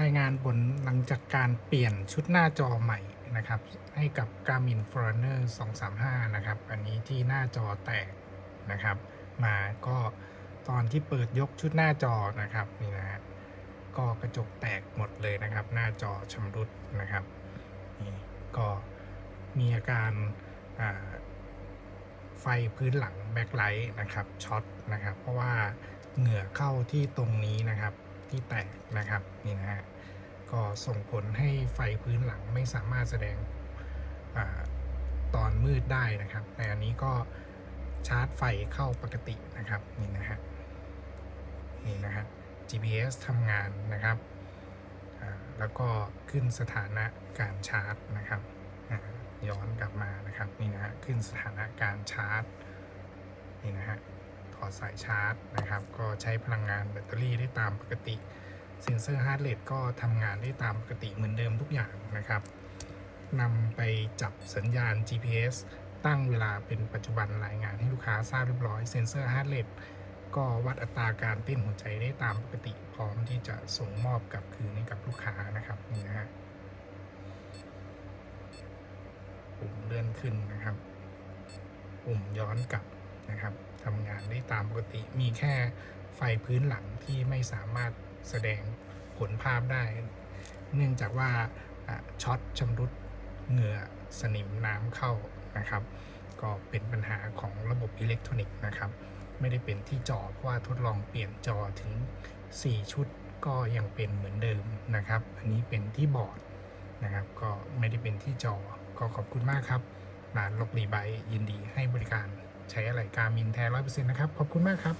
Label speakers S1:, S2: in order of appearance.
S1: รายงานผลหลังจากการเปลี่ยนชุดหน้าจอใหม่นะครับ ให้กับ Garmin Forerunner 235 นะครับ อันนี้ที่หน้าจอแตกนะครับ มาก็ตอนที่เปิดยกชุดหน้าจอนะครับนี่นะฮะก็กระจกแตกหมดเลยนะครับ หน้าจอชำรุดนะครับนี่ก็มีอาการาไฟพื้นหลังแบ็คไลท์นะครับช็อตนะครับ เพราะว่าเหงื่อเข้าที่ตรงนี้นะครับ ที่แตกนะครับนี่นะฮะก็ส่งผลให้ไฟพื้นหลังไม่สามารถแสดงอตอนมืดได้นะครับแต่อันนี้ก็ชาร์จไฟเข้าปกตินะครับนี่นะฮะนี่นะฮะ GPS ทำงานนะครับแล้วก็ขึ้นสถานะการชาร์จนะครับย้อนกลับมานะครับนี่นะฮะขึ้นสถานะการชาร์จนี่นะฮะ สายชาร์จนะครับ ก็ใช้พลังงานแบตเตอรี่ได้ตามปกติ เซ็นเซอร์ฮาร์ดเรทก็ทำงานได้ตามปกติเหมือนเดิมทุกอย่างนะครับนำไปจับสัญญาณ GPS ตั้งเวลาเป็นปัจจุบันรายงานให้ลูกค้าทราบเรียบร้อย เซ็นเซอร์ฮาร์ดเรทก็วัดอัตราการเต้นหัวใจได้ตามปกติ พร้อมที่จะส่งมอบกลับคืนให้กับลูกค้านะครับนี่นะฮะปุ่มเลื่อนขึ้นนะครับ ปุ่มย้อนกลับนะครับ ทำงานได้ตามปกติ มีแค่ไฟพื้นหลังที่ไม่สามารถแสดงผลภาพได้ เนื่องจากว่าช็อตชำรุดเหงื่อสนิมน้ำเข้านะครับ ก็เป็นปัญหาของระบบอิเล็กทรอนิกส์นะครับ ไม่ได้เป็นที่จอเพราะว่าทดลองเปลี่ยนจอถึง 4 ชุดก็ยังเป็นเหมือนเดิมนะครับ อันนี้เป็นที่บอร์ดนะครับ ก็ไม่ได้เป็นที่จอ ก็ขอบคุณมากครับร้านลบรีไบยินดีให้บริการ ใช้อะไรการมินแท้ร้อยเปอร์เซ็นต์นะครับ ขอบคุณมากครับ